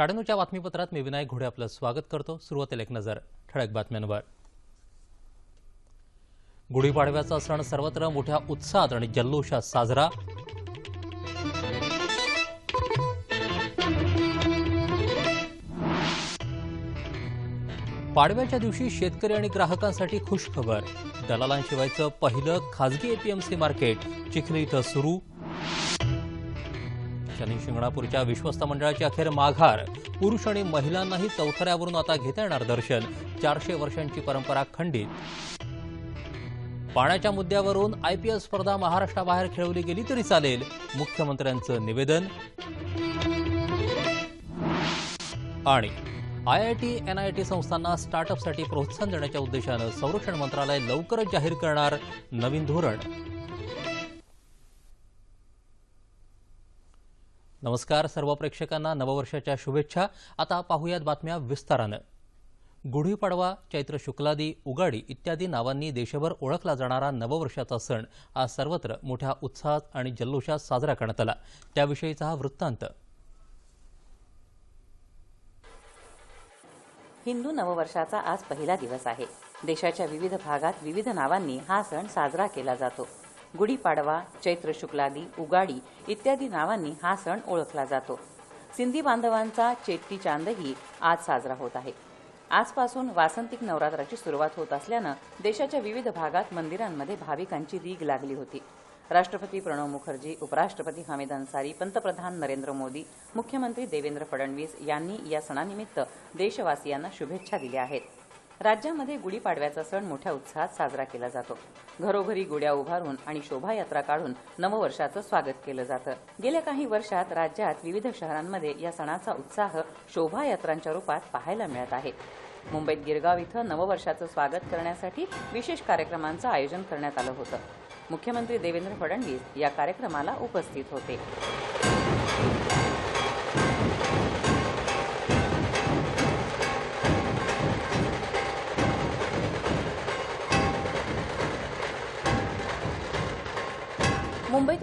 साडेनऊच्या बातमीपत्रात मी विनायक घोडे आपलं स्वागत करतो. सुरुवातीला एक नजर. ठळक बातम्यांवर. गुढीपाडव्याचा सण सर्वत्र मोठ्या उत्साहात आणि जल्लोषात साजरा. पाडव्याच्या दिवशी शेतकरी आणि ग्राहकांसाठी खुश खबर दलालांशिवायचं पहिलं खाजगी एपीएमसी मार्केट चिखली इथं सुरू. शनी शिंगणापूरच्या विश्वस्त मंडळाची अखेर माघार. पुरुष आणि महिलांनाही चौथऱ्यावरून आता घेता येणार दर्शन. चारशे वर्षांची परंपरा खंडित. पाण्याच्या मुद्द्यावरून आयपीएल स्पर्धा महाराष्ट्राबाहेर खेळवली गेली तरी चालेल. मुख्यमंत्र्यांचं निवेदन. आणि आयआयटी एनआयटी संस्थांना स्टार्टअपसाठी प्रोत्साहन देण्याच्या उद्देशानं संरक्षण मंत्रालय लवकरच जाहीर करणार नवीन धोरण. नमस्कार सर्व प्रेक्षकांना नववर्षाच्या शुभेच्छा. आता पाहूयात बातम्या विस्तारानं. गुढीपाडवा चैत्र शुक्लादी उगाडी इत्यादी नावांनी देशभर ओळखला जाणारा नववर्षाचा सण आज सर्वत्र मोठ्या उत्साहात आणि जल्लोषात साजरा करण्यात आला. त्याविषयीचा हा वृत्तांत. हिंदू नववर्षाचा आज पहिला दिवस आहे. देशाच्या विविध भागात विविध नावांनी हा सण साजरा केला जातो. गुढीपाडवा चैत्र शुक्लादी उगाडी इत्यादी नावांनी हा सण ओळखला जातो. सिंधी बांधवांचा चेट्टी चांदही आज साजरा होत आहे. आजपासून वासंतिक नवरात्राची सुरुवात होत असल्यानं देशाच्या विविध भागात मंदिरांमध्ये भाविकांची रीग लागली होती. राष्ट्रपती प्रणव मुखर्जी उपराष्ट्रपती हमीद अन्सारी पंतप्रधान नरेंद्र मोदी मुख्यमंत्री देवेंद्र फडणवीस यांनी या सणानिमित्त देशवासियांना शुभेच्छा दिल्या आहेत. राज्यामध्ये गुढीपाडव्याचा सण मोठ्या उत्साहात साजरा केला जातो. घरोघरी गुड्या उभारून आणि शोभायात्रा काढून नववर्षाचं स्वागत केलं जातं. गेल्या काही वर्षात राज्यात विविध शहरांमध्ये या सणाचा उत्साह शोभायात्रांच्या रूपात पाहायला मिळत आहे. मुंबईत गिरगाव इथं नववर्षाचं स्वागत करण्यासाठी विशेष कार्यक्रमांचं आयोजन करण्यात आलं होतं. मुख्यमंत्री देवेंद्र फडणवीस या कार्यक्रमाला उपस्थित होते.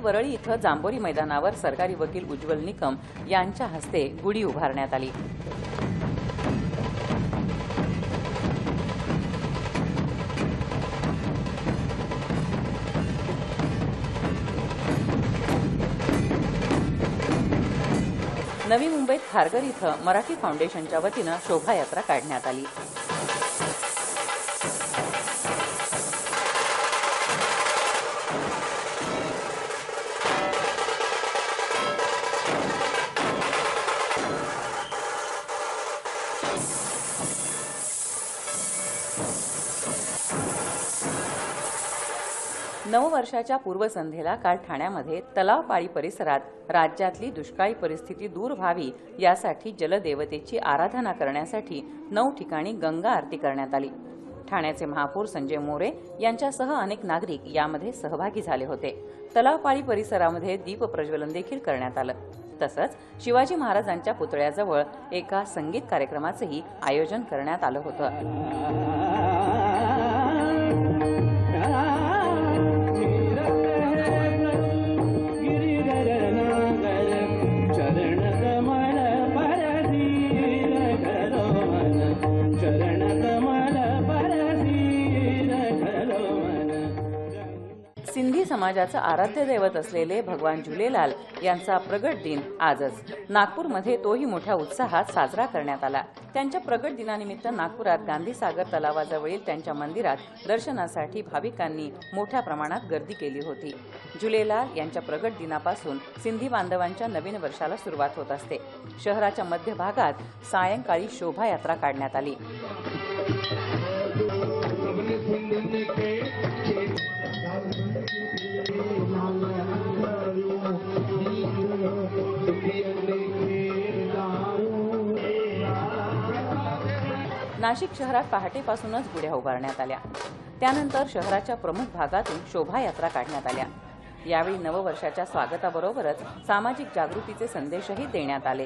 वरळी इथं जांभोरी मैदानावर सरकारी वकील उज्ज्वल निकम यांच्या हस्ते गुढी उभारण्यात आली. नवी मुंबईत खारघर इथं मराठी फाउंडेशनच्या वतीनं शोभायात्रा काढण्यात आली. नववर्षाच्या पूर्वसंध्येला काल ठाण्यामध्ये तलावपाळी परिसरात राज्यातली दुष्काळी परिस्थिती दूर व्हावी यासाठी जलदेवतेची आराधना करण्यासाठी नऊ ठिकाणी गंगा आरती करण्यात आली. ठाण्याचे महापौर संजय मोरे यांच्यासह अनेक नागरिक यामध्ये सहभागी झाले होते. तलावपाळी परिसरामध्ये दीप प्रज्वलन देखील करण्यात आलं. तसंच शिवाजी महाराजांच्या पुतळ्याजवळ एका संगीत कार्यक्रमाचंही आयोजन करण्यात आलं होतं. समाजाचं आराध्य दैवत असलेले भगवान झुलेलाल यांचा प्रगट दिन आजच. नागपूरमध्ये तोही मोठ्या उत्साहात साजरा करण्यात आला. त्यांच्या प्रगट दिनानिमित्त नागपुरात गांधी सागर तलावाजवळील त्यांच्या मंदिरात दर्शनासाठी भाविकांनी मोठ्या प्रमाणात गर्दी केली होती. झुलेलाल यांच्या प्रगट दिनापासून सिंधी बांधवांच्या नवीन वर्षाला सुरुवात होत असते. शहराच्या मध्य भागात सायंकाळी शोभायात्रा काढण्यात आली. नाशिक शहरात पहाटेपासूनच गुढ्या उभारण्यात आल्या. त्यानंतर शहराच्या प्रमुख भागातून शोभायात्रा काढण्यात आल्या. यावेळी नववर्षाच्या स्वागताबरोबरच सामाजिक जागृतीचे संदेशही देण्यात आले.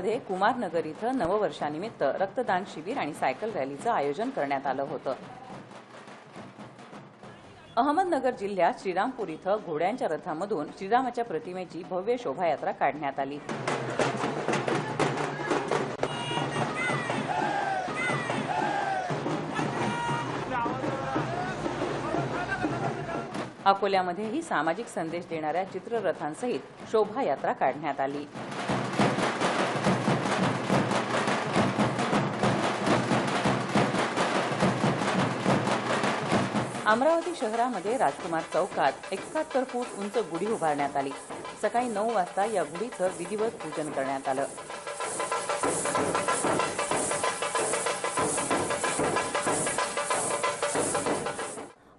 मध्ये कुमारनगर इथं नववर्षानिमित्त रक्तदान शिबिर आणि सायकल रॅलीचं आयोजन करण्यात आलं होतं. अहमदनगर जिल्ह्यात श्रीरामपूर इथं घोड्यांच्या रथामधून श्रीरामाच्या प्रतिमेची भव्य शोभायात्रा काढण्यात आली. अकोल्यामध्येही सामाजिक संदेश देणाऱ्या चित्ररथांसहित शोभायात्रा काढण्यात आली. अमरावती शहरामध्ये राजकुमार चौकात एकाहत्तर फूट उंच गुढी उभारण्यात आली. सकाळी नऊ वाजता या गुढीचं विधिवत पूजन करण्यात आलं.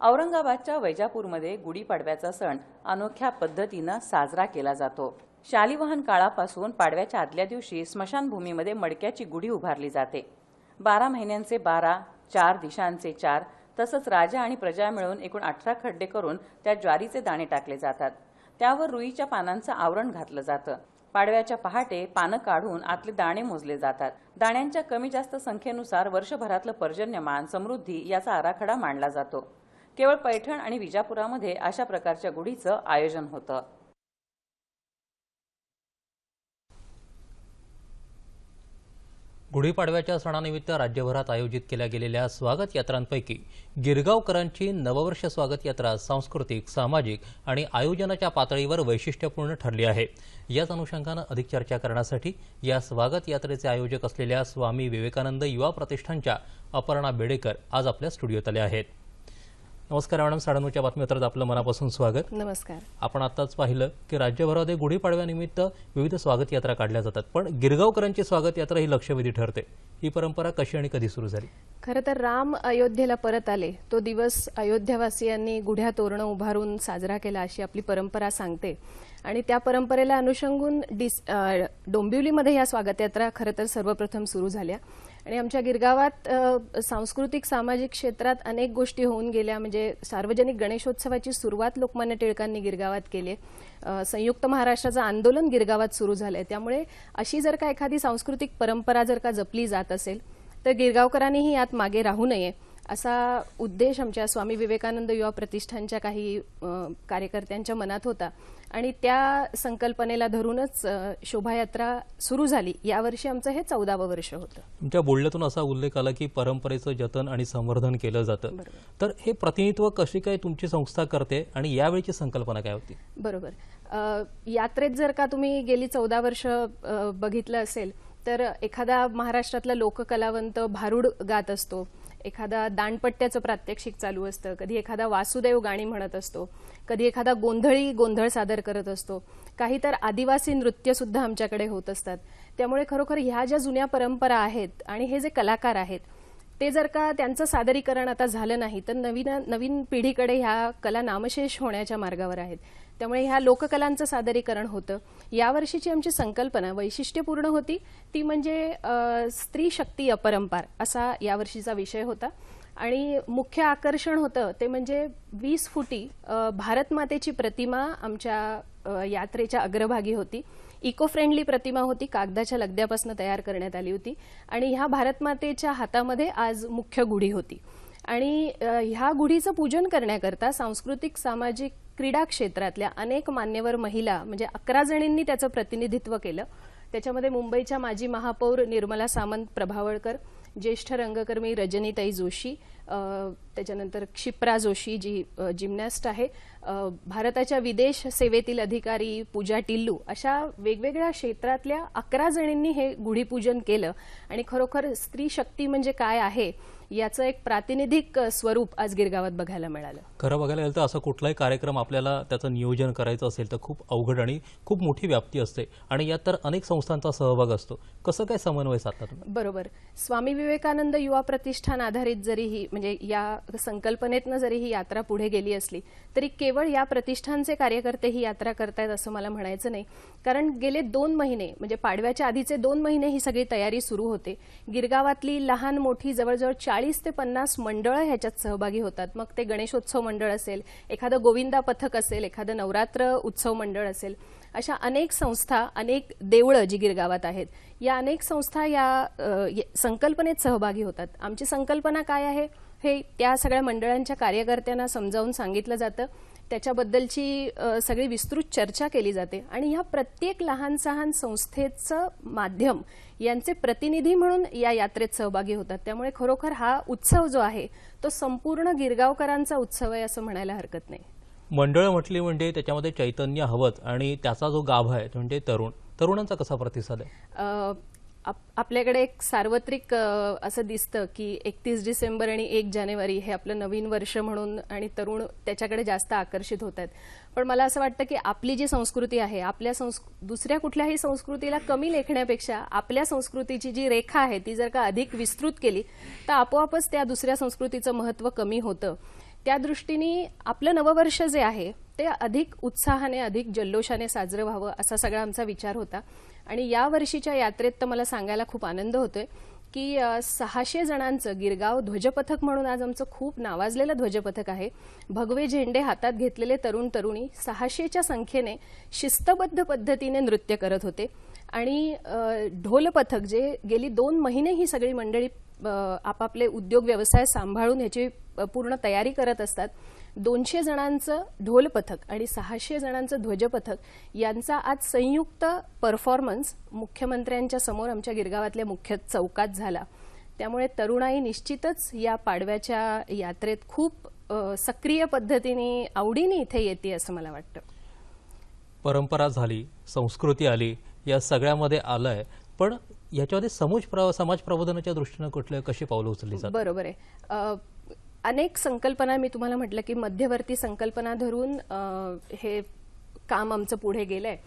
औरंगाबादच्या वैजापूरमध्ये गुढीपाडव्याचा सण अनोख्या पद्धतीनं साजरा केला जातो. शालिवाहन काळापासून पाडव्याच्या आदल्या दिवशी स्मशानभूमीमध्ये मडक्याची गुढी उभारली जाते. बारा महिन्यांचे बारा चार दिशांचे चार तसंच राजा आणि प्रजा मिळून एकूण अठरा खड्डे करून त्यात ज्वारीचे दाणे टाकले जातात. त्यावर रुईच्या पानांचं आवरण घातलं जातं. पाडव्याच्या पहाटे पानं काढून आतले दाणे मोजले जातात. दाण्यांच्या कमी जास्त संख्येनुसार वर्षभरातलं पर्जन्यमान समृद्धी याचा आराखडा मांडला जातो. केवळ पैठण आणि विजापुरामध्ये अशा प्रकारच्या गुढीचं आयोजन होतं. गुढीपाडव्याच्या सणानिमित्त राज्यभरात आयोजित केल्या गेलेल्या स्वागत यात्रांपैकी गिरगावकरांची नववर्ष स्वागत यात्रा सांस्कृतिक सामाजिक आणि आयोजनाच्या पातळीवर वैशिष्ट्यपूर्ण ठरली आहे. याच अनुषंगानं अधिक चर्चा करण्यासाठी या स्वागत यात्रेचे आयोजक असलेल्या स्वामी विवेकानंद युवा प्रतिष्ठानच्या अपर्णा बेडेकर आज आपल्या स्टुडिओत आल्या आहेत. नमस्कार मॅडम. साडेनऊच्या बातमीपत्रात आपलं मनापासून स्वागत. नमस्कार. आपण आताच पाहिलं की राज्यभरामध्ये गुढीपाडव्यानिमित्त विविध स्वागत यात्रा काढल्या जातात. पण गिरगावकरांची स्वागत यात्रा ही लक्षवेधी ठरते. ही परंपरा कशी आणि कधी सुरू झाली? खरं तर राम अयोध्येला परत आले. तो दिवस अयोध्यावासियांनी गुढ्या तोरणं उभारून साजरा केला अशी आपली परंपरा सांगते. आणि त्या परंपरेला अनुषंगून डिस डोंबिवलीमध्ये या स्वागत यात्रा खरं तर सर्वप्रथम सुरू झाल्या. आणि आमच्या गिरगावात सांस्कृतिक सामाजिक क्षेत्रात अनेक गोष्टी होऊन गेल्या. म्हणजे सार्वजनिक गणेशोत्सवाची सुरुवात लोकमान्य टिळकांनी गिरगावात केली. संयुक्त महाराष्ट्राचं आंदोलन गिरगावात सुरू झालंय. त्यामुळे अशी जर का एखादी सांस्कृतिक परंपरा जर का जपली जात असेल तर गिरगावकरांनीही यात मागे राहू नये असा उद्देश आमच्या स्वामी विवेकानंद युवा प्रतिष्ठानच्या काही कार्यकर्त्यांच्या मनात होता. आणि त्या संकल्पनेला धरूनच शोभायात्रा सुरू झाली. यावर्षी आमचं हे चौदावं वर्ष होतं. तुमच्या बोलण्यातून असा उल्लेख आला की परंपरेचं जतन आणि संवर्धन केलं जातं. तर हे प्रतिनिधित्व कशी काय तुमची संस्था करते आणि यावेळीची संकल्पना काय होती? बरोबर. यात्रेत जर का तुम्ही गेली चौदा वर्ष बघितलं असेल तर एखादा महाराष्ट्रातला लोककलावंत भारूड गात असतो. एखादा दांडपट्ट्याचं प्रात्यक्षिक चालू असतं कधी एखादा वासुदेव गाणी म्हणत असतो कधी एखादा गोंधळी गोंधळ सादर करत असतो. काही तर आदिवासी नृत्य सुद्धा आमच्याकडे होत असतात. त्यामुळे खरोखर ह्या ज्या जुन्या परंपरा आहेत आणि हे जे कलाकार आहेत ते जर का त्यांचं सादरीकरण आता झालं नाही तर नवीन नवीन पिढीकडे ह्या कला नामशेष होण्याच्या मार्गावर आहेत. त्यामुळे ह्या लोककलांचं सादरीकरण होतं. यावर्षीची आमची संकल्पना वैशिष्ट्यपूर्ण होती. ती म्हणजे स्त्री शक्ती अपरंपार असा यावर्षीचा विषय होता. आणि मुख्य आकर्षण होतं ते म्हणजे वीस फुटी भारतमातेची प्रतिमा आमच्या यात्रेच्या अग्रभागी होती. इको फ्रेंडली प्रतिमा होती. कागदाच्या लगद्यापासून तयार करण्यात आली होती. आणि ह्या भारतमातेच्या हातामध्ये आज मुख्य गुढी होती. आणि ह्या गुढीचं पूजन करण्याकरता सांस्कृतिक सामाजिक क्रीडा क्षेत्रातल्या अनेक मान्यवर महिला म्हणजे अकरा जणींनी त्याचं प्रतिनिधित्व केलं. त्याच्यामध्ये मुंबईच्या माजी महापौर निर्मला सामंत प्रभावळकर ज्येष्ठ रंगकर्मी रजनीताई जोशी त्याच्यानंतर क्षिप्रा जोशी जी जिम्नॅस्ट आहे. भारताच्या विदेश सेवेतील अधिकारी पूजा टिल्लू अशा वेगवेगळ्या क्षेत्रातल्या अकरा जणींनी हे गुढीपूजन केलं. आणि खरोखर स्त्री शक्ती म्हणजे काय आहे? याचं एक प्रातिनिधिक स्वरूप आज गिरगावात बघायला मिळालं. खरं बघायला गेलं तर असा कुठलाही कार्यक्रम आपल्याला त्याचं नियोजन करायचं असेल तर खूप अवघड आणि खूप मोठी व्याप्ती असते आणि यात तर अनेक संस्थांचा सहभाग असतो. कसं काय समन्वय साधता तुम्ही? बरोबर. स्वामी विवेकानंद युवा प्रतिष्ठान आधारित जरी ही म्हणजे या संकल्पनेतनं जरी ही यात्रा पुढे गेली असली तरी केवळ या प्रतिष्ठानचे कार्यकर्ते ही यात्रा करतायत असं मला म्हणायचं नाही. कारण गेले दोन महिने म्हणजे पाडव्याच्या आधीचे दोन महिने ही सगळी तयारी सुरू होते. गिरगावातली लहान मोठी जवळजवळ चाळीस चाळीस ते पन्नास मंडळं ह्याच्यात सहभागी होतात. मग ते गणेशोत्सव मंडळ असेल एखादं गोविंदा पथक असेल एखादं नवरात्र उत्सव मंडळ असेल अशा अनेक संस्था अनेक देवळं जी गिरगावात आहेत या अनेक संस्था या संकल्पनेत सहभागी होतात. आमची संकल्पना काय आहे? हे त्या सगळ्या मंडळांच्या कार्यकर्त्यांना समजावून सांगितलं जातं. त्याच्याबद्दलची सगळी विस्तृत चर्चा केली जाते. आणि ह्या प्रत्येक लहान सहान संस्थेचं माध्यम यांचे प्रतिनिधी म्हणून या यात्रेत सहभागी होतात. त्यामुळे खरोखर हा उत्सव जो आहे तो संपूर्ण गिरगावकरांचा उत्सव आहे असं म्हणायला हरकत नाही. मंडळ म्हटली म्हणजे त्याच्यामध्ये चैतन्य हवंच आणि त्याचा जो गाभा आहे तो म्हणजे तरुण. तरुणांचा कसा प्रतिसाद आहे? आप- आपल्याकडे एक सार्वत्रिक असं दिसतं की एकतीस डिसेंबर आणि एक जानेवारी हे आपलं नवीन वर्ष म्हणून आणि तरुण त्याच्याकडे जास्त आकर्षित होत आहेत. पण मला असं वाटतं की आपली जी संस्कृती आहे आपल्या संस् दुसऱ्या कुठल्याही संस्कृतीला कमी लेखण्यापेक्षा आपल्या संस्कृतीची जी रेखा आहे ती जर का अधिक विस्तृत केली तर आपोआपच त्या दुसऱ्या संस्कृतीचं महत्त्व कमी होतं. त्या दृष्टीने आपलं नववर्ष जे आहे ते अधिक उत्साहाने अधिक जल्लोषाने साजरं व्हावं असा सगळा आमचा विचार होता. आणि या वर्षीच्या यात्रेत तर मला सांगायला खूप आनंद होतोय की सहाशे जणांचं गिरगाव ध्वजपथक म्हणून आज आमचं खूप नावाजलेलं ध्वजपथक आहे. भगवे झेंडे हातात घेतलेले तरुण तरुणी सहाशेच्या संख्येने शिस्तबद्ध पद्धतीने नृत्य करत होते. आणि ढोलपथक ढोल पथक जे गेली दोन महिने ही सगळी मंडळी आपापले उद्योग व्यवसाय सांभाळून ह्याची पूर्ण तयारी करत असतात. दोनशे जणांचं ढोल पथक आणि सहाशे जणांचं ध्वजपथक यांचा आज संयुक्त परफॉर्मन्स मुख्यमंत्र्यांच्या समोर आमच्या गिरगावातल्या मुख्य चौकात झाला. त्यामुळे तरुणाई निश्चितच या पाडव्याच्या यात्रेत खूप सक्रिय पद्धतीने आवडीने इथे येते असं मला वाटतं. परंपरा झाली संस्कृती आली या सगळ्यामध्ये आलंय. पण याच्यामध्ये समोज समाज प्रबोधनाच्या दृष्टीनं कुठल्या कशी पावलं उचलली बरोबर आहे. अनेक संकल्पना मी तुम्हाला म्हटलं की मध्यवर्ती संकल्पना धरून हे काम आमचं पुढे गेलंय.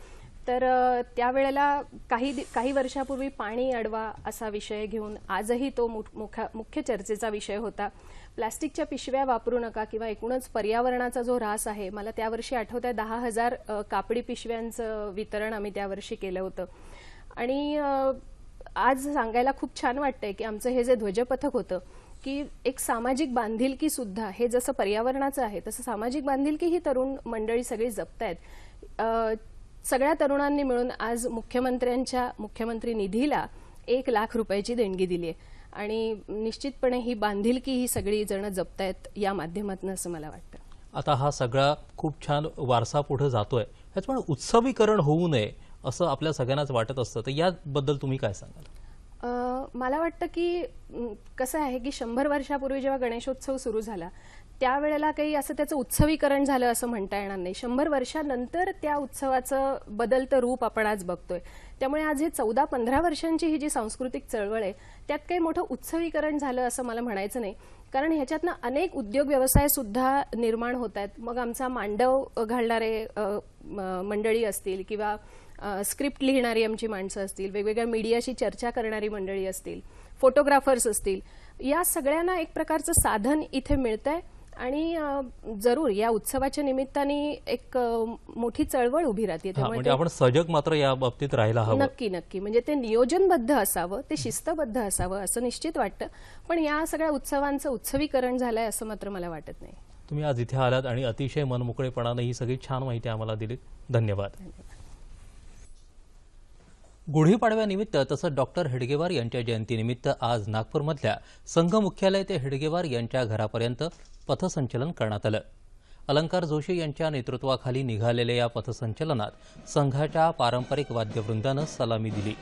तर त्यावेळेला काही दि- काही वर्षापूर्वी पाणी अडवा असा विषय घेऊन आजही तो मु- मुख्य मुख्य चर्चेचा विषय होता. प्लास्टिकच्या पिशव्या वापरू नका किंवा एकूणच पर्यावरणाचा जो ऱ्हास आहे मला त्यावर्षी आठवत आहे दहा हजार कापडी पिशव्यांचं वितरण आम्ही त्यावर्षी केलं होतं. आणि आज सांगायला खूप छान वाटतंय की आमचं हे जे ध्वजपथक होतं की एक सामाजिक बांधिलकी सुद्धा हे जसं पर्यावरणाचं आहे तसं सामाजिक बांधिलकी ही तरुण मंडळी सगळी जपतायत. आहेत सगळ्या तरुणांनी मिळून आज मुख्यमंत्र्यांच्या मुख्यमंत्री निधीला एक लाख रुपयाची देणगी दिली आहे आणि निश्चितपणे ही बांधिलकी ही सगळी जण जपतायत या माध्यमातून असं मला वाटतं. आता हा सगळा खूप छान वारसा पुढे जातोय. ह्याचमुळे उत्सवीकरण होऊ नये असं आपल्या सगळ्यांनाच वाटत असतं. तर याबद्दल तुम्ही काय सांगाल? मला वाटतं की कसं आहे की शंभर वर्षापूर्वी जेव्हा गणेशोत्सव सुरू झाला त्यावेळेला काही असं त्याचं उत्सवीकरण झालं असं म्हणता येणार नाही. शंभर वर्षानंतर त्या उत्सवाचं बदलतं रूप आपण आज बघतोय. त्यामुळे आज हे चौदा पंधरा वर्षांची ही जी सांस्कृतिक चळवळ आहे त्यात काही मोठं उत्सवीकरण झालं असं मला म्हणायचं नाही. कारण ह्याच्यातनं अनेक उद्योग व्यवसाय सुद्धा निर्माण होत आहेत. मग आमचा मांडव घालणारे म- मंडळी असतील किंवा स्क्रिप्ट लिहिणारी आमची माणसं असतील वेगवेगळ्या मीडियाशी चर्चा करणारी मंडळी असतील फोटोग्राफर्स असतील या सगळ्यांना एक प्रकारचं साधन इथे मिळतंय. आणि जरूर या उत्सवाच्या निमित्ताने एक मोठी चळवळ उभी राहते. हा म्हणजे आपण सजग मात्र या बाबतीत राहायला हवं. नक्की नक्की. म्हणजे ते नियोजनबद्ध असावं ते शिस्तबद्ध असावं असं निश्चित वाटतं. पण या सगळ्या उत्सवांचं उत्सवीकरण झालंय असं मात्र मला वाटत नाही. तुम्ही आज इथे आलात आणि अतिशय मनमोकळेपणाने ही सगळी छान माहिती आम्हाला दिलीत. धन्यवाद. गुढीपाडव्यानिमित्त तसंच डॉक्टर हेडगेवार यांच्या जयंतीनिमित्त आज नागपूरमधल्या संघ मुख्यालय ते हेडगेवार यांच्या घरापर्यंत पथसंचलन करण्यात आलं. अलंकार जोशी यांच्या नेतृत्वाखाली निघालेल्या या पथसंचलनात संघाच्या पारंपरिक वाद्यवृंदानं सलामी दिली.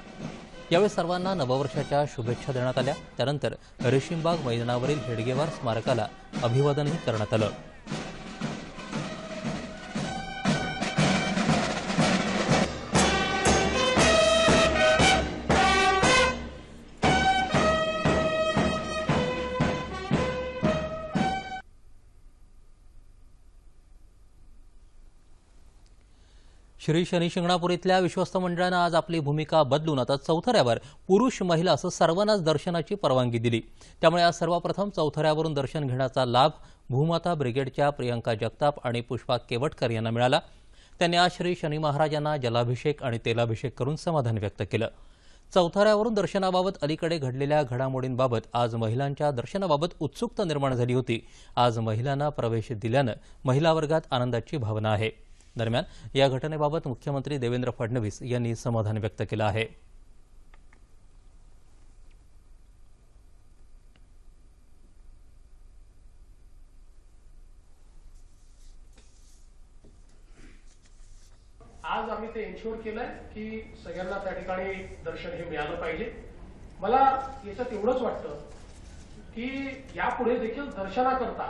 यावेळी सर्वांना नववर्षाच्या शुभेच्छा देण्यात आल्या. त्यानंतर रेशीमबाग मैदानावरील हेडगेवार स्मारकाला अभिवादनही करण्यात आलं. श्री शनी शिंगणापूर इथल्या विश्वस्त मंडळानं आज आपली भूमिका बदलून आता चौथऱ्यावर पुरुष महिला असं सर्वांनाच दर्शनाची परवानगी दिली. त्यामुळे आज सर्वप्रथम चौथऱ्यावरून दर्शन घेण्याचा लाभ भूमाता ब्रिगेडच्या प्रियंका जगताप आणि पुष्पा केवटकर यांना मिळाला. त्यांनी आज श्री शनी महाराजांना जलाभिषेक आणि तेलाभिषेक करून समाधान व्यक्त केलं. चौथऱ्यावरून दर्शनाबाबत अलीकडे घडलेल्या घडामोडींबाबत आज महिलांच्या दर्शनाबाबत उत्सुकता निर्माण झाली होती. आज महिलांना प्रवेश दिल्यानं महिला वर्गात आनंदाची भावना आहे. दरम्यान या घटनेबाबत मुख्यमंत्री देवेंद्र फडणवीस यांनी समाधान व्यक्त केलं आहे. आज आम्ही ते इन्शुअर केलंय की सगळ्यांना त्या ठिकाणी दर्शन हे मिळालं पाहिजे. मला याच्यात एवढंच वाटतं की यापुढे देखील दर्शनाकरता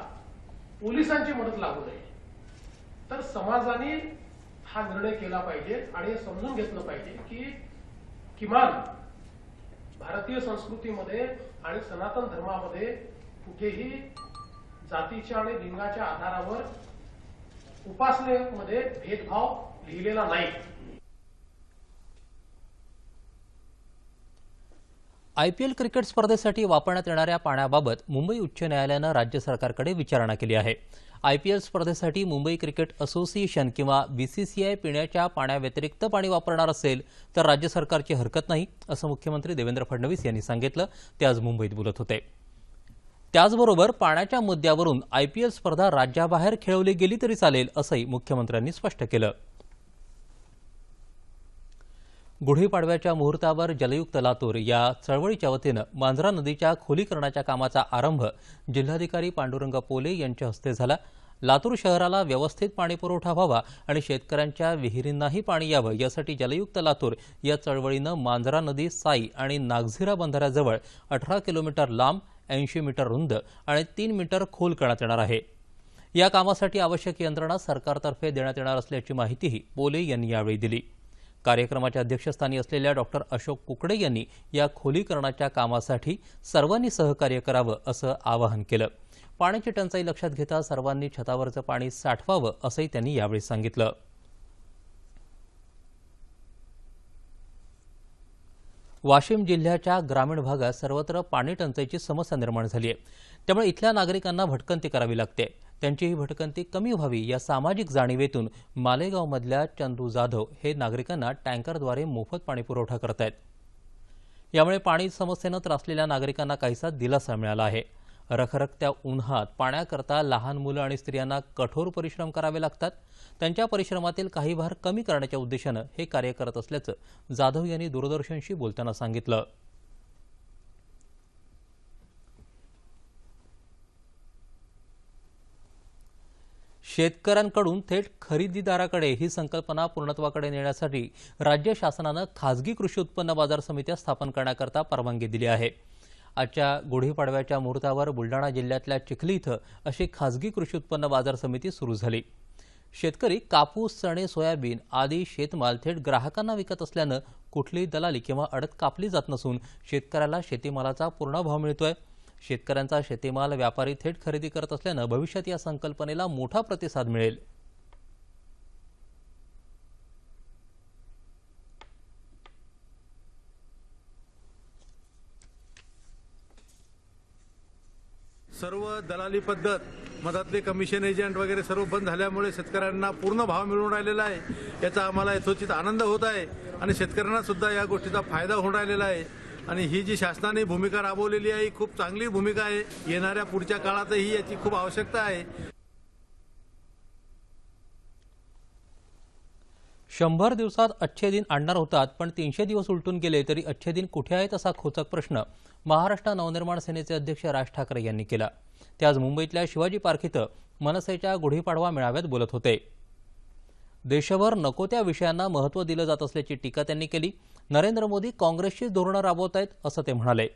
पोलिसांची मदत लागू नये. तर समाजाने हा निर्णय केला पाहिजे आणि समजून घेतलं पाहिजे की किमान भारतीय संस्कृतीमध्ये आणि सनातन धर्मामध्ये कुठेही जातीच्या आणि लिंगाच्या आधारावर उपासनेमध्ये भेदभाव लिहिलेला नाही. आयपीएल क्रिकेट स्पर्धेसाठी वापरण्यात येणाऱ्या पाण्याबाबत मुंबई उच्च न्यायालयानं राज्य सरकारकडे विचारणा केली आहे. आयपीएल स्पर्धेसाठी मुंबई क्रिकेट असोसिएशन किंवा बीसीसीआय पिण्याच्या पाण्याव्यतिरिक्त पाणी वापरणार असेल तर राज्य सरकारची हरकत नाही असं मुख्यमंत्री देवेंद्र फडणवीस यांनी सांगितलं. ते आज मुंबईत बोलत होते. त्याचबरोबर पाण्याच्या मुद्द्यावरून आयपीएल स्पर्धा राज्याबाहेर खेळवली गेली तरी चालेल असंही मुख्यमंत्र्यांनी स्पष्ट केलं. गुढीपाडव्याच्या मुहूर्तावर जलयुक्त लातूर या चळवळीच्या वतीनं मांजरा नदीच्या खोलीकरणाच्या कामाचा आरंभ जिल्हाधिकारी पांडुरंग पोले यांच्या हस्ते झाला. लातूर शहराला व्यवस्थित पाणीपुरवठा व्हावा आणि शेतकऱ्यांच्या विहिरींनाही पाणी यावं यासाठी जलयुक्त लातूर या चळवळीनं मांजरा नदी साई आणि नागझिरा बंधाऱ्याजवळ अठरा किलोमीटर लांब ऐंशी मीटर रुंद आणि तीन मीटर खोल करण्यात येणार आहे. या कामासाठी आवश्यक यंत्रणा सरकारतर्फे देण्यात येणार असल्याची माहितीही पोले यांनी यावेळी दिली. कार्यक्रमाच्या अध्यक्षस्थानी असलेल्या डॉक्टर अशोक कुकडे यांनी या खोलीकरणाच्या कामासाठी सर्वांनी सहकार्य करावं असं आवाहन केलं. पाण्याची टंचाई लक्षात घेता सर्वांनी छतावरचं पाणी साठवावं असंही त्यांनी यावेळी सांगितलं. वाशिम जिल्ह्याच्या ग्रामीण भागात सर्वत्र पाणी टंचाईची समस्या निर्माण झाली आहे. त्यामुळे इथल्या नागरिकांना भटकंती करावी लागते. त्यांची ही भटकंती कमी व्हावी या सामाजिक जाणीवेतून मालेगावमधल्या चंदू जाधव हे नागरिकांना टँकरद्वारे मोफत पाणी पुरवठा आहेत यामुळे पाणी समस्येनं त्रासलेल्या नागरिकांना काहीसा दिलासा मिळाला आहे. रखरखत्या उन्हात पाण्याकरता लहान मुलं आणि स्त्रियांना कठोर परिश्रम करावे लागतात. त्यांच्या परिश्रमातील काही भार कमी करण्याच्या उद्देशानं हे कार्य करत असल्याचं जाधव यांनी दूरदर्शनशी बोलताना सांगितलं. शेतकऱ्यांकडून थेट खरेदीदाराकडे ही संकल्पना पूर्णत्वाकडे नेण्यासाठी राज्य शासनानं खाजगी कृषी उत्पन्न बाजार समित्या स्थापन करण्याकरता परवानगी दिली आहे. आजच्या गुढीपाडव्याच्या मुहूर्तावर बुलढाणा जिल्ह्यातल्या चिखली इथं अशी खाजगी कृषी उत्पन्न बाजार समिती सुरू झाली. शेतकरी कापूस चणे सोयाबीन आदी शेतमाल थेट ग्राहकांना विकत असल्यानं कुठलीही दलाली किंवा अडत कापली जात नसून शेतकऱ्याला शेतीमालाचा पूर्ण भाव मिळतोय. शेतकऱ्यांचा शेतीमाल व्यापारी थेट खरेदी करत असल्यानं भविष्यात या संकल्पनेला मोठा प्रतिसाद मिळेल. सर्व दलाली पद्धत मधातले कमिशन एजंट वगैरे सर्व बंद झाल्यामुळे शेतकऱ्यांना पूर्ण भाव मिळून राहिलेला आहे. याचा आम्हाला यथोचित आनंद होत आहे आणि शेतकऱ्यांना सुद्धा या गोष्टीचा फायदा होऊन राहिलेला आहे. आणि ही जी शासनाने भूमिका राबवलेली आहे ही खूप चांगली भूमिका आहे. येणाऱ्या पुढच्या काळातही याची खूप आवश्यकता आहे. शंभर दिवसात अच्छे दिन आणणार होतात पण तीनशे दिवस उलटून गेले तरी अच्छे दिन कुठे आहेत असा खोचक प्रश्न महाराष्ट्र नवनिर्माण सेनेचे अध्यक्ष राज ठाकरे यांनी केला. ते आज मुंबईतल्या शिवाजी पार्क इथं मनसेच्या गुढीपाडवा मेळाव्यात बोलत होते. देशभर नको त्या विषयांना महत्त्व दिलं जात असल्याची टीका त्यांनी केली. नरेंद्र मोदी काँग्रेसची धोरणं राबवत आहेत असं ते म्हणाले.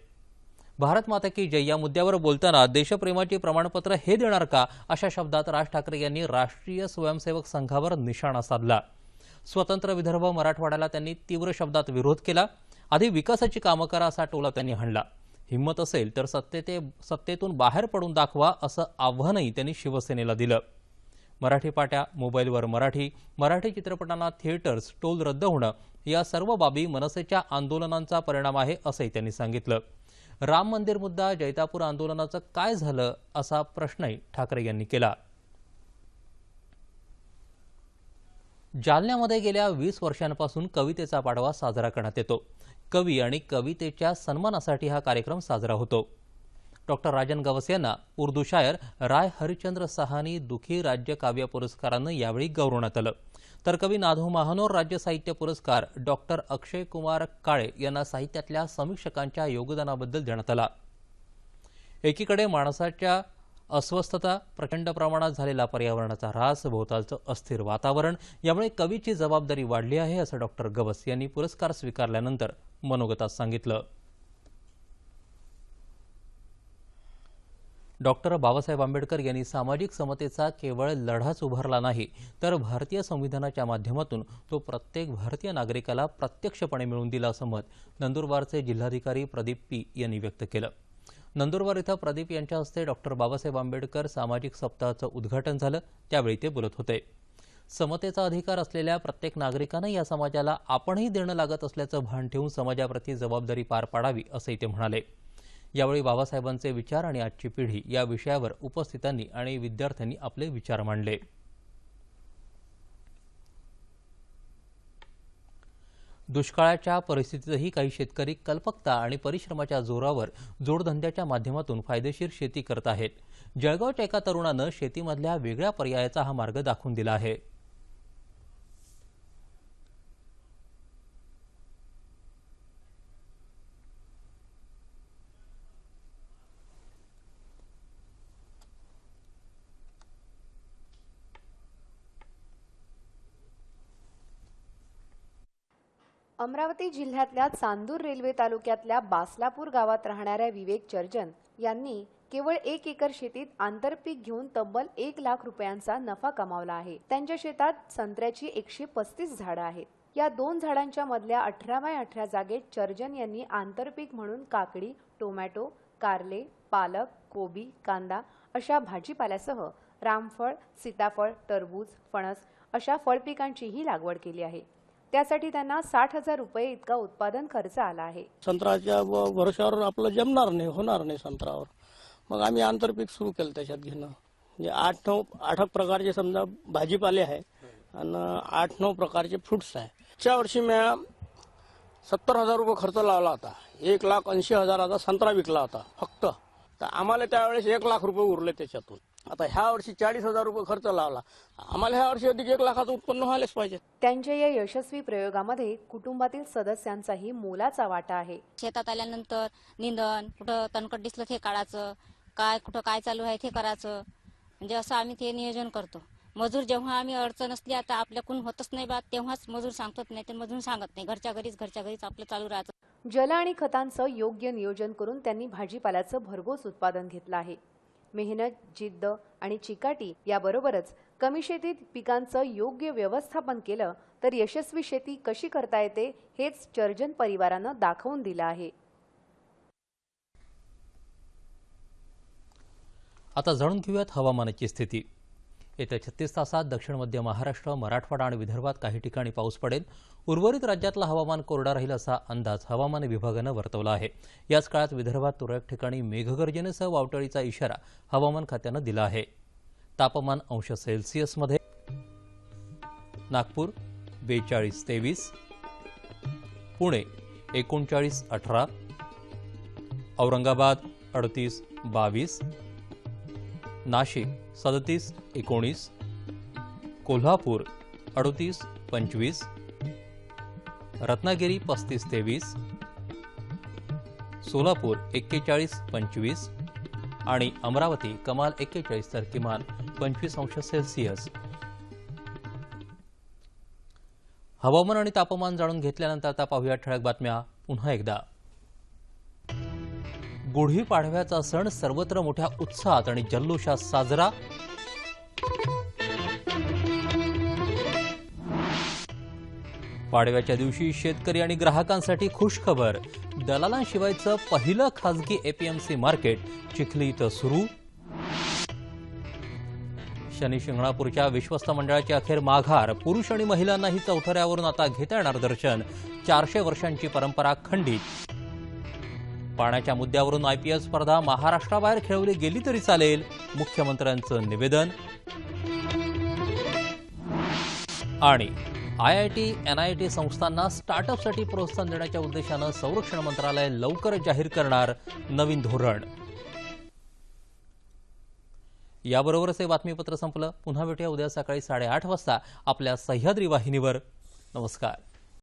भारत माता की जय या मुद्द्यावर बोलताना देशप्रेमाची प्रमाणपत्र हे देणार का अशा शब्दात राज ठाकरे यांनी राष्ट्रीय स्वयंसेवक संघावर निशाणा साधला. स्वतंत्र विदर्भ मराठवाड्याला त्यांनी तीव्र शब्दात विरोध केला. आधी विकासाची कामं करा असा टोला त्यांनी हाणला. हिंमत असेल तर सत्तेते सत्तेतून बाहेर पडून दाखवा असं आव्हानही त्यांनी शिवसेनेला दिलं. मराठी पाट्या मोबाईलवर मराठी मराठी चित्रपटांना थिएटर्स टोल रद्द होणं या सर्व बाबी मनसेच्या आंदोलनांचा परिणाम आहे असंही त्यांनी सांगितलं. राम मंदिर मुद्दा जैतापूर आंदोलनाचं काय झालं असा प्रश्नही ठाकरे यांनी केला. जालन्यामध्ये गेल्या वीस वर्षांपासून कवितेचा पाडवा साजरा करण्यात येतो. कवी आणि कवितेच्या सन्मानासाठी हा कार्यक्रम साजरा होतो. डॉक्टर राजन गवस यांना उर्दू शायर राय हरिचंद्र सहानी दुखी राज्य काव्य पुरस्कारानं यावेळी गौरवण्यात आलं. तर कवी नाधो महानोर राज्य साहित्य पुरस्कार डॉक्टर अक्षय कुमार काळे यांना साहित्यातल्या समीक्षकांच्या योगदानाबद्दल देण्यात आला. एकीकडे माणसाच्या अस्वस्थता प्रचंड प्रमाणात झालेला पर्यावरणाचा ऱ्हास भोवतालचं अस्थिर वातावरण यामुळे कवीची जबाबदारी वाढली आहे असं डॉक्टर गवस यांनी पुरस्कार स्वीकारल्यानंतर मनोगतात सांगितलं. डॉक्टर बाबासाहेब आंबेडकर यांनी सामाजिक समतेचा केवळ लढाच उभारला नाही तर भारतीय संविधानाच्या माध्यमातून तो प्रत्येक भारतीय नागरिकाला प्रत्यक्षपणे मिळवून दिला असं मत नंदुरबारचे जिल्हाधिकारी प्रदीप पी यांनी व्यक्त केलं. नंदुरबार इथं प्रदीप यांच्या हस्ते डॉक्टर बाबासाहेब आंबेडकर सामाजिक सप्ताहाचं उद्घाटन झालं त्यावेळी ते बोलत होते. समतेचा अधिकार असलेल्या प्रत्येक नागरिकानं या समाजाला आपणही देणं लागत असल्याचं भान ठेवून समाजाप्रती जबाबदारी पार पाडावी असंही ते म्हणाले. यावेळी बाबासाहेबांचे विचार आणि आजची पिढी या विषयावर उपस्थितांनी आणि विद्यार्थ्यांनी आपले विचार मांडले. दुष्काळाच्या परिस्थितीतही काही शेतकरी कल्पकता आणि परिश्रमाच्या जोरावर जोडधंद्याच्या माध्यमातून फायदेशीर शेती करत आहेत. जळगावच्या एका तरुणानं शेतीमधल्या वेगळ्या पर्यायाचा हा मार्ग दाखवून दिला आहे. अमरावती जिल्ह्यातल्या चांदूर रेल्वे तालुक्यातल्या बासलापूर गावात राहणाऱ्या विवेक चर्जन यांनी केवळ एक एकर शेतीत आंतरपीक घेऊन तब्बल एक लाख रुपयांचा नफा कमावला आहे. त्यांच्या शेतात संत्र्याची एकशे पस्तीस झाडं आहेत. या दोन झाडांच्या मधल्या अठरा बाय अठरा जागेत चर्जन यांनी आंतरपीक म्हणून काकडी टोमॅटो कारले पालक कोबी कांदा अशा भाजीपाल्यासह रामफळ सीताफळ टरबूज फणस अशा फळपिकांचीही लागवड केली आहे. त्यासाठी त्यांना साठ हजार रुपये इतका उत्पादन खर्च आला आहे. संत्र्याच्या व- आपलं जमणार नाही होणार नाही संत्र्यावर. मग आम्ही आंतरपीक सुरू केलं त्याच्यात घेणं. म्हणजे आठ नऊ आठ प्रकारचे समजा भाजीपाले आहे आणि आठ नऊ प्रकारचे फ्रुट्स आहे. च्या वर्षी मी सत्तर हजार रुपये खर्च लावला होता. एक लाख ऐंशी हजाराचा संत्रा विकला होता फक्त. तर आम्हाला त्यावेळेस एक लाख रुपये उरले त्याच्यातून. आता ह्या वर्षी चाळीस हजार रुपये खर्च लावला. आम्हाला ह्या वर्षी अधिक एक लाखाचं उत्पन्न व्हायलाच पाहिजे. त्यांच्या या यशस्वी प्रयोगामध्ये कुटुंबातील सदस्यांचाही मोलाचा वाटा आहे. शेतात आल्यानंतर निंदन कुठं तणकट दिसलं ते काढायचं काय कुठं काय चालू आहे ते करायचं म्हणजे असं आम्ही ते नियोजन करतो. मजूर जेव्हा आम्ही अडचण असली आता आपल्याकडून होतच नाही बा तेव्हाच मजूर सांगतात नाही ते मजूर सांगत नाही. घरच्या घरीच घरच्या घरीच आपलं चालू राहतं. जल आणि खतांचं योग्य नियोजन करून त्यांनी भाजीपाल्याचं भरघोस उत्पादन घेतलं आहे. मेहनत जिद्द आणि चिकाटी याबरोबरच कमी शेतीत पिकांचं योग्य व्यवस्थापन केलं तर यशस्वी शेती कशी करता येते हेच चर्जन परिवारानं दाखवून दिलं आहे. आता जाणून घेऊयात हवामानाची स्थिती. येत्या छत्तीस तासात दक्षिण मध्य महाराष्ट्र मराठवाडा आणि विदर्भात काही ठिकाणी पाऊस पडेल. उर्वरित राज्यातलं हवामान कोरडा राहील असा अंदाज हवामान विभागानं वर्तवला आहे. याच काळात विदर्भात तुरळक ठिकाणी मेघगर्जनेसह वावटळीचा इशारा हवामान खात्यानं दिला आहे. तापमान अंश सेल्सिअसमध्ये नागपूर बेचाळीस तेवीस पुणे एकोणचाळीस अठरा औरंगाबाद अडतीस बावीस नाशिक सदतीस एकोणीस कोल्हापूर अडतीस पंचवीस रत्नागिरी पस्तीस तेवीस सोलापूर एक्केचाळीस पंचवीस आणि अमरावती कमाल एक्केचाळीस तर किमान पंचवीस अंश सेल्सिअस. हवामान आणि तापमान जाणून घेतल्यानंतर आता पाहूया ठळक बातम्या पुन्हा एकदा. गुढी पाडव्याचा सण सर्वत्र मोठ्या उत्साहात आणि जल्लोषात साजरा. पाडव्याच्या दिवशी शेतकरी आणि ग्राहकांसाठी खुश खबर दलालांशिवायचं पहिलं खासगी एपीएमसी मार्केट चिखली इथं सुरू. शनी शिंगणापूरच्या विश्वस्त मंडळाची अखेर माघार. पुरुष आणि महिलांनाही चौथऱ्यावरून आता घेता येणार दर्शन. चारशे वर्षांची परंपरा खंडित. पाण्याच्या मुद्द्यावरून आयपीएल स्पर्धा महाराष्ट्राबाहेर खेळवली गेली तरी चालेल मुख्यमंत्र्यांचं निवेदन. आणि I I T N I T संस्थांना स्टार्टअपसाठी प्रोत्साहन देण्याच्या उद्देशानं संरक्षण मंत्रालय लवकरच जाहीर करणार नवीन धोरण. याबरोबरच हे बातमीपत्र संपलं. पुन्हा भेटूया उद्या सकाळी साडेआठ वाजता आपल्या सह्याद्री वाहिनीवर. नमस्कार.